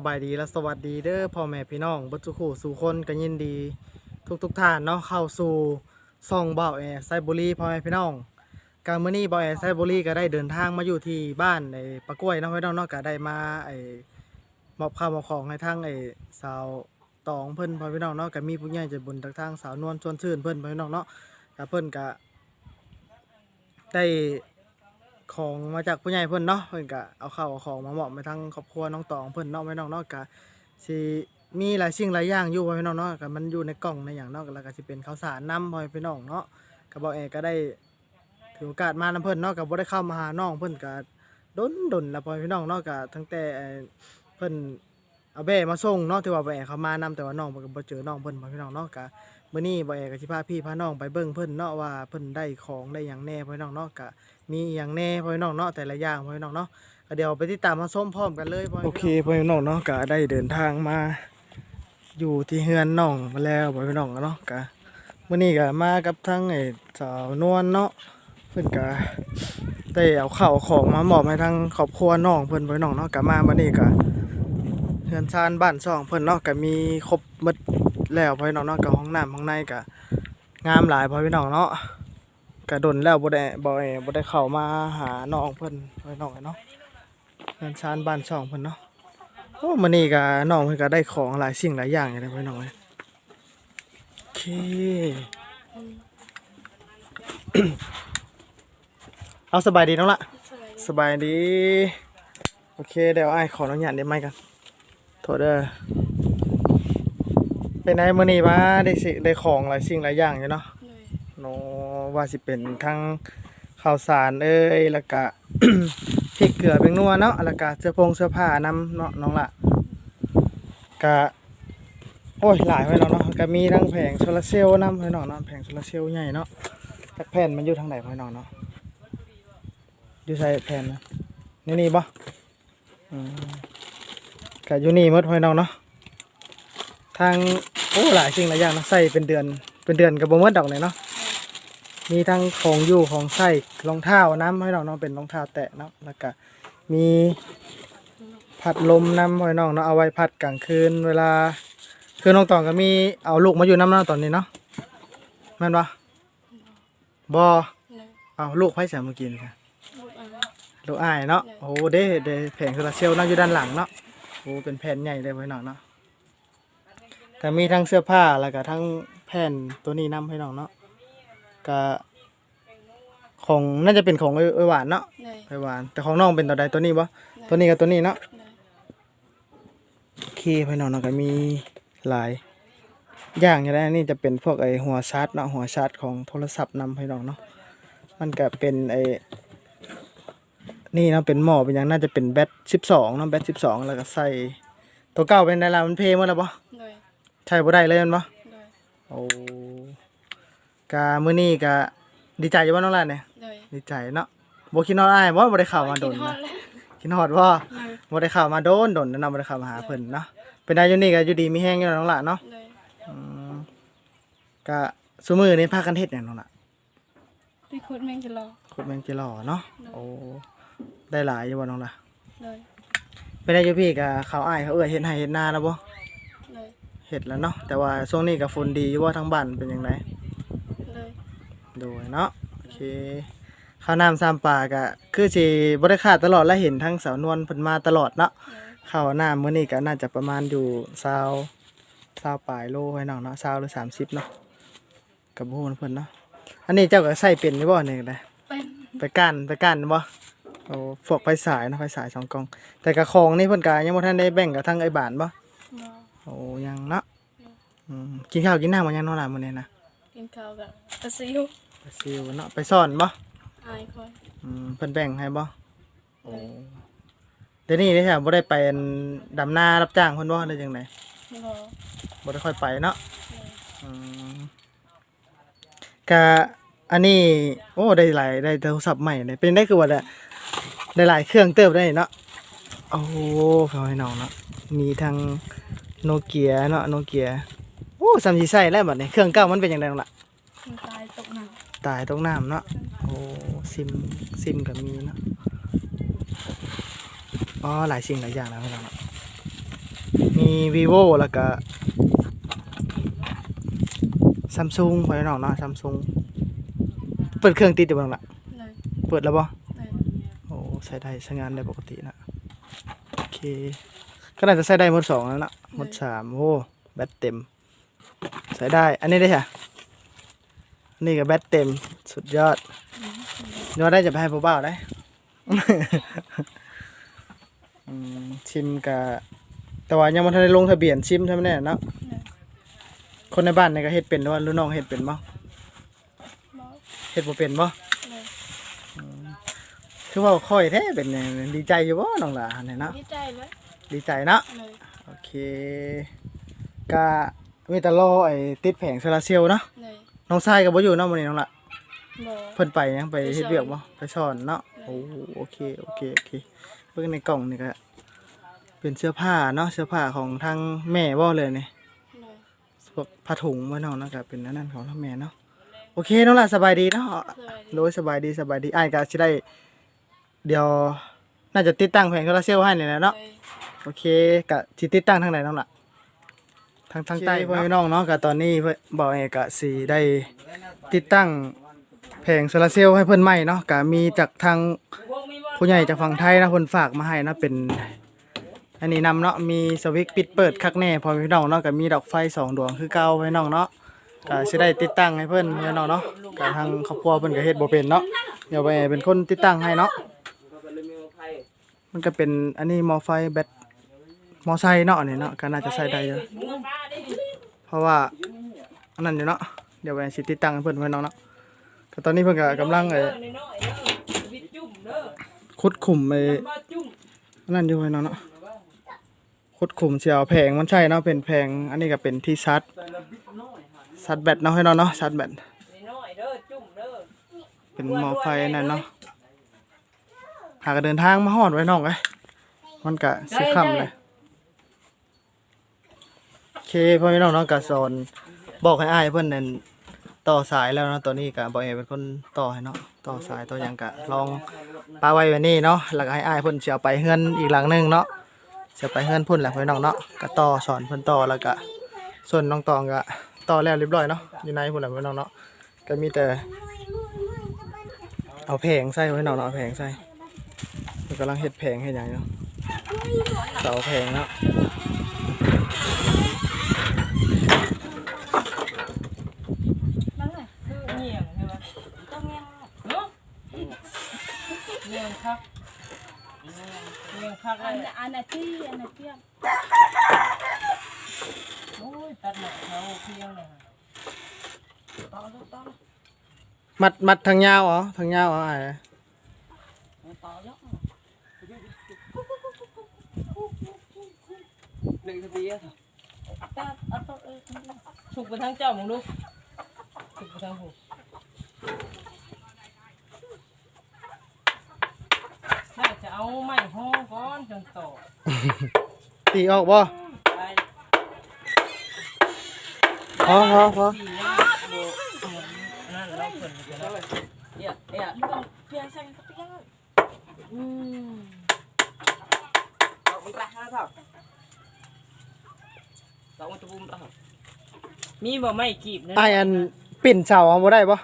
บสบายดีและสวัสดีเด้อพ่อแม่พี่น้องบัจุขู่สู่คนกันยินดี ทุกทุกๆท่านเนาะเข้าสู่ซองเบาแอร์ไซบุรีพ่อแม่พี่น้องการมื้อนี้เบาแอร์ไซบุรีก็ได้เดินทางมาอยู่ที่บ้านในปะกล้วยเนาะพี่น้องเนาะก็ได้มาไอ้มอบข้าวมอบของให้ทางไอ้สาวตองเพิ่นพ่อแม่พี่น้องเนาะก็มีผู้ใหญ่ใจบุญทางทางสาวนวลชวนชื่นเพิ่นพ่อแม่พี่น้องเนาะก็เพิ่นก็ได้ ของมาจากผู้ใหญ่เพิ่นเนาะเพิ่นก็เอาข้าวเอาของมาเหมอบให้ทางครอบครัวน้องตองเพิ่นเนาะพี่น้องเนาะก็สิมีหลายสิ่งหลายอย่างอยู่พ่อแม่พี่น้องเนาะก็มันอยู่ในกล่องในอย่างเนาะแล้วก็สิเป็นข้าวสารน้ำพ่อแม่พี่น้องเนาะก็บ่แอก็ได้ถือโอกาสมานำเพิ่นเนาะก็บ่ได้เข้ามาหาน้องเพิ่นก็ดนดนแล้วพ่อแม่พี่น้องเนาะก็ตั้งแต่เอ่อเพิ่นเอาแบ่มาส่งเนาะถือว่าบ่แอเขามานำแต่ว่าน้องเพิ่นก็บ่เจอน้องเพิ่นพ่อแม่พี่น้องเนาะก็มื้อนี้บ่แอก็สิพาพี่พาน้องไปเบิ่งเพิ่นเนาะว่าเพิ่นได้ของได้หยังแน่พ่อแม่พี่น้องเนาะก็ มีหยังแน่พ่อแม่พี่น้องเนาะแต่ละอย่างพ่อแม่พี่น้องเนาะก็เดี๋ยวไปติดตามมาชมพร้อมกันเลยพ่อแม่โอเคพ่อแม่พี่น้องเนาะก็ได้เดินทางมา อยู่ที่เฮือนน้องมาแล้วพ่อแม่พี่น้องเนาะก็มื้อนี้ก็มากับทั้งไอ้สาวนวลเนาะเพิ่อนก็ได้เอาข้าวของมามอบให้ทางครอบครัวน้องเพิ่อนไว้น้องเนาะก็มาบัดนี้ก็เฮือนชานบ้านช่องเพิ่อนเนาะก็มีครบหมดแล้วพ่อพี่น้องเนาะก็ห้องน้ำห้องในก็งามหลายพ่อพี่น้องเนาะ ก็ดนแล้วบ่ได้บ่ได้บ่ได้เข้ามาหาน้องเพิ่นพ่อพี่น้องเนาะเฮือนชานบ้านช่องเพิ่นเนาะโอ้มื้อนี้ก็น้องเพิ่นก็ได้ของหลายสิ่งหลายอย่างอยู่เลยพ่อพี่น้องเอ้ยโอเคเอาสบายดีน้องละสบายดี โอเคเดี๋ยวไอ้ายขออนุญาตได้ไหมกันโทษเด้อเป็นไงมื้อนี้มาได้สิได้ของหลายสิ่งหลายอย่างอยู่เนาะโน ว่าสิเป็นทั้งข้าวสารเอ้ยแล้วก็พริกเกลือเป็นนัวเนาะแล้วก็เสื้อผงเสื้อผ้านำเนาะน้องละก็โอ้ยหลายไว้แล้วเนาะก็มีทั้งแผงโซลาร์เซลล์นำให้น้องเนาะแผงโซลาร์เซลล์ใหญ่เนาะจักแผ่นมันอยู่ทางไหนให้น้องเนาะอยู่ใส่แผ่นนะนี่นี่บ่กะอยู่นี่มดพ่อน้องเนาะทางโอ้หลายสิ่งหลายอย่างเนาะใส่เป็นเดือนเป็นเดือนกับบ่มดดอกเลยเนาะ มีทั้งของอยู่ของใส่รองเท้าน้ำให้น้องเนาะเป็นรองเท้าแตะเนาะแล้วก็มีพัดลมน้ำให้น้องเนาะเอาไว้พัดกลางคืน เวลาคือน้องตองก็มีเอาลูกมาอยู่น้ำเนาะตอนนี้เนาะแม่นบ่บ่เอาลูกไผเสียเมื่อกี้นี่ค่ะลูกอ้ายเนาะโอ้เด้เด้แผงโซลาเซลล์เนาะอยู่ด้านหลังเนาะโอ้เป็นแผ่นใหญ่เลยไว้หน่อยเนาะก็มีทั้งเสื้อผ้าแล้วก็ทั้งแผ่นตัวนี้นํให้น้องเนาะ ก็ของน่าจะเป็นของไอ้ไอ้หวานเนาะเลย ไอ้หวาน แต่ของน้องเป็นตัวใดตัวนี้บ่ตัวนี้กับตัวนี้เนาะเลยโอเคพี่น้องเนาะก็มีหลายอย่างอย่างนี้นี่จะเป็นพวกไอ้หัวชาร์จเนาะหัวชาร์จของโทรศัพท์นำให้น้องเนาะมันก็เป็นไอ้นี่เนาะเป็นหม้อเป็นอย่างน่าจะเป็นแบตสิบสองเนาะแบตสิบสองแล้วก็ใส่ตัวเก่าเป็นไดล่ะมันเพลหมดแล้วปะเลยใช่บ่ได้เลยแมันปะเลยโอ้ กามื้อนี้กะดีใจอยู่บ่น้องล่ะเนี่ยเลยดีใจเนาะบ่คิดฮอดอ้ายบ่บ่ได้เข้ามาโดนกิฮอนะดแล้วคิดฮอดบ่เลยบ่ได้เข้ามาโดนโดนนะเนาะบ่ได้เข้ามาหาเพิ่นเนาะเป็นได้อยู่นี่ก็อยู่ดีมีแฮงอยู่เนาะน้องล่ะเนาะเลยอืมกะซุมื้อนี้พากันเฮ็ดหยังน้องล่ะไปคุดแมงจะรอขุดแมงจิหล่อเนาะโอ้ได้หลายอยู่บ่น้องล่ะเลยเป็นได้อยู่พี่กะเขาอ้ายเขาเอ้ยเฮ็ดให้เฮ็ดนาแล้วบ่เลยเห็ดแล้วเนาะแต่ว่าช่วงนี้กับฝนดีอยู่ว่าทั้งบ้านเป็นยังไงเลย ดูเนาะโอเคข้าวน้ำสามป่ากะคือสิบ่ได้ขาดตลอดและเห็นทั้งสาวนวลเพิ่นมาตลอดเนาะเลยข้าวน้ำมื้อนี้ก็น่าจะประมาณอยู่20 20ปลายโลให้น้องเนาะ20หรือ30เนาะกับบ่ฮู้เพิ่นเนาะอันนี้เจ้าก็ใส่เป็นอยู่บ่นี่ก็ได้เป็นไปกั้นไปกั้นบ่โอ้พวกไฟสายเนาะไฟสายสองกล่อง แต่กะของนี่เพิ่นก็ยังบ่ทันได้แบ่งกับทางไอ้บ้านบ่รอโอ้ยังเนาะอืมกินข้าวกินน้ำมายังเนาะล่ะมื้อนี้นะกินข้าวกับกระซิวไป ซิวเนาะไปซ่อนบ่อายคอยอืมเพิ่นแบ่งให้บ่โอ้เลยเดี๋ยวนี้ได้ค่ะบ่ได้ไปอันดำนารับจ้างเพิ่นบ่ได้จังได๋รอบ่ได้ค่อยไปเนาะเลยอืมก็อันนี้ โอ้ได้หลายได้โทรศัพท์ใหม่เลยเป็นได้คือว่าได้ได้หลายเครื่องเติบได้เนาะโอ้โหเขาให้น้องเนาะมีทั้งโนเกียเนาะโนเกียโอ้ซัมสิใช้แล้วบัดนี้เครื่องเก่ามันเป็นจังได๋น้องล่ะมันตายตกน้ ตายตรงน้ำเนาะโอ้ซิมซิมก็มีเนาะอ๋อหลายสิ่งหลายอย่างนะพี่น้องเนาะมี vivo แล้วก็ซัมซุงไปน้องเนาะซัมซุงเปิดเครื่องติดอยู่บ้างละเลยเปิดแล้วบ่เลยโอ้ใช้ได้ใช้งานได้ปกตินะโอเคก็น่าจะใช้ได้หมดสองแล้วนะหมดสามโอ้แบตเต็ม ใช้ได้อันนี้ได้ค่ะอั นนี่ก็แบตเต็มสุดยอดยอดได้จะไปให้ผู้บ่าวได้ อืมชิมกับแต่ว่ายังไม่ทันได้ลงทะเบียนชิมใช่ไหมเนี่ยเนาะเลยคนในบ้านเนี่ยก็เฮ็ดเป็นหรือว่ารุ่นน้องเฮ็ดเป็นบ่บอกเฮ็ดบ่เป็นบ่เลยคือว่าค่อยแท้เป็นไงดีใจอยู่บ่น้องหล่ะเนี่ยเนาะดีใจเลยดีใจเนาะเลยโอเคก็มีแต่รอไอ้ติดแผงโซลาร์เซลล์เนาะเลย น้องชายก็บ่อยู่เนาะมื้อนี้น้องละบอกเพิ่นไปยังไปเฮ็ดเวียกบ่ไปสอนเนาะไปโอ้โอเคโอเคโอเคเบิ่งในกล่องนี่ก็เป็นเสื้อผ้าเนาะเสื้อผ้าของทางแม่บ่เลยนี่เลยพวกผ้าถุงไว้เนาะเนาะก็เป็นอันนั้นของทางแม่เนาะโอเคน้องละสบายดีเนาะสวัสดีโดยสบายดีสบายดีอ้ายก็สิได้ เดี๋ยวน่าจะติดตั้งแผงโซลาร์เซลล์ให้นี่แหละเนาะเลยโอเคกะสิติดตั้งทางไหนน้องล่ะ ทางทางใต้พ่อพี่น้องเนาะกะตอนนี้เพิ่นบอกเอกะสีได้ติดตั้งแผงโซลาร์เซลล์ให้เพิ่นใหม่เนาะกะมีจากทางผู้ใหญ่จากฝั่งไทยนะเพิ่นฝากมาให้นะเป็นอันนี้นำเนาะมีสวิตช์ปิดเปิดคักแน่พ่อพี่น้องเนาะกะมีดอกไฟสองดวงคือเก่าพี่น้องเนาะกะสิได้ติดตั้งให้เพิ่นพี่น้องเนาะกะทางครอบครัวเพิ่นก็เฮ็ดบ่เป็นเนาะเดี๋ยวไปให้เป็นคนติดตั้งให้เนาะมันก็เป็นอันนี้มอไฟแบต มอไซค์เนาะอันนี้เนาะก็น่าจะใช้ได้อยู่เพราะว่าอันนั้นอยู่เนาะเดี๋ยวไปสิติดตั้งให้เพิ่นไว้เนาะเนาะก็ตอนนี้เพิ่นก็กำลังเอ่อขุดขุมไอ้ันนั้นอยู่ไว้เนาะเนาะขุดขุมเสียวแผงมันใช่เนาะเป็นแผงอันนี้ก็เป็นที่ซัดซัดแบตเนาะให้เนาะเนาะซัดแบตเป็นมอไฟนั่นเนาะหากเดินทางมาฮอดไว้น้องเอ้ยมันก็สิค่ำเลย เคพ่อแม่น้องเนาะก็สอนบอกให้อ้ายเพิ่นนั่นต่อสายแล้วเนาะตัวนี้ก็บ่ให้เป็นคนต่อให้เนาะต่อสายต่อหยังก็ลองปาไว้ไว้นี่เนาะแล้วก็ให้อ้ายเพิ่นสิเอาไปเฮือนอีกหลังหนึงเนาะสิเอาไปเฮือนพุ่นแหละพ่อแม่น้องเนาะก็ต่อสอนเพิ่นต่อแล้วก็ส่วนน้องตองก็ต่อแล้วเรียบร้อยเนาะอยู่ในพุ่นแหละพ่อแม่น้องเนาะก็มีแต่ เอาแผงใส่ไว้น้องเนาะเอาแผงใส่เพิ่นกำลังเฮ็ดแผงเฮ็ดหยังเนาะเสาแผงเนาะ นั่นแหละ คือเงียงใช่ไหม ต้องยัง เนาะ เงียงคักเงียงคักเลอันยอันนั้นที่อันนั้นเที่ยงโอ้ยตัดหนักเขาเพียง นึ่งทีอะตัดเอาตัวเองฉุกไปทางเจ้ามึงดูฉุกไปทางหูถ้าจะเอาไม้ห้องก่อนจังต่อตีออกบ่ไปพอพอพอสี่นะโบนั่นเราเปิดกันแล้วเนี่ยเนี่ยเพียงใส่กระเปียกอืมเอามันไปห้าเท่าเรามันจะบุ้มเท่ามีบ่ไม่กีบนะไออันปิ่นเสาเอาบ่ได้บ่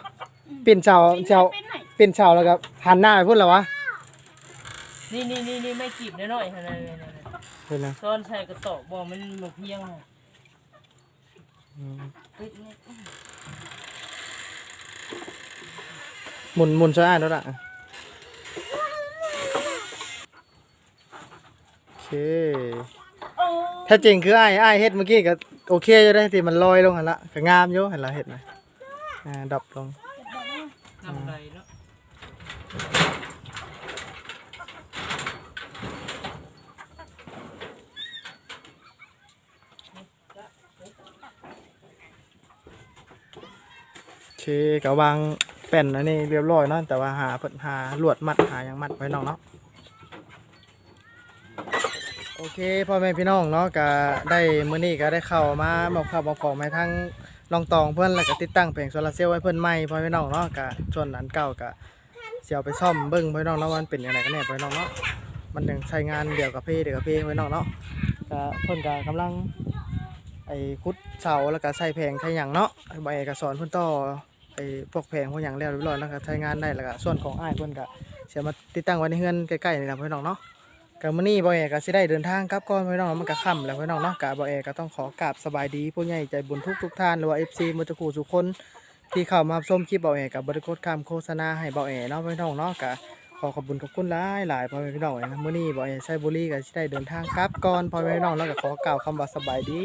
ปิ่นเสาเสาเป็นไหนปิ่นเสาแล้วก็หันหน้าไปพุ่นแล้ววะ นี่นี่นี่นี่ไม่กีบน้อยๆเท่านั้นเลยนะเห็นนะซ้อนใส่กระตอกบ่มันบ่เพียงอะหมุนหมุนช่วยอ่านด้วยล่ะโอเคถ้าจริงคือไอ้ไอ้ายเฮ็ดเมื่อกี้ก็โอเคอยู่ได้ที่มันลอยลงหันละก็งามอยู่เห็นละเฮ็ดนะอ่าดรอปลง ทำไรเนาะ โอ เคก็วางแป้นอันนี้เรียบร้อยเนาะแต่ว่าหาเพิ่นหาลวดมัดหายังมัดไว้น้องเนาะโอเคพ่อแม่พี่น้องเนาะก็ได้มื้อนี้ก็ได้เข้ามามอบข้าวมอบของให้ทั้งลองตองเพิ่อนแล้วก็ติดตั้งแผงโซลาร์เซลล์ไว้เพิ่อนใหม่พ่อแม่พี่น้องเนาะก็ส่วนอันเก่าก็สิเอาไปซ่อมเบิ่งพ่อพี่น้องเนาะมันเป็นยังไงกันแน่พ่อพี่น้องเนาะมันยังใช้งานเดียวกับเพเดียวกับเพพ่อพี่น้องเนาะก็เพิ่อนก็กำลังไอ้ขุดเสาแล้วก็ใส่แผงใส่หยังเนาะไอ้บ่แอก็สอนเพิ่อนต่อ ไอ้พวกแผงพวกหยังแล้วเรียบร้อยแล้วก็ใช้งานได้แล้วก็ส่วนของอ้ายเพิ่นก็เสิมาติดตั้งไว้ในเฮือนใกล้ๆนี่ล่ะพี่น้องเนาะก็มื้อนี้บ่แอก็สิได้เดินทางกลับก่อนพี่น้องมันก็ค่ำแล้วพี่น้องเนาะก็บ่แอก็ต้องขอกราบสบายดีผู้ใหญ่ใจบุญทุกๆท่านหรือว่า FC มื้อตะคูทุกคนที่เข้ามาชมคลิปบ่แอก็บ่ได้กดข้ามโฆษณาให้บ่แอเนาะพี่น้องเนาะก็ขอขอบคุณขอบคุณหลายหลายพ่อแม่พี่น้องนะมื้อนี้บ่ไอ้ไซบุรีก็สิได้เดินทางกลับก่อนพ่อแม่พี่น้องแล้วก็ขอกล่าวคำว่าสบายดี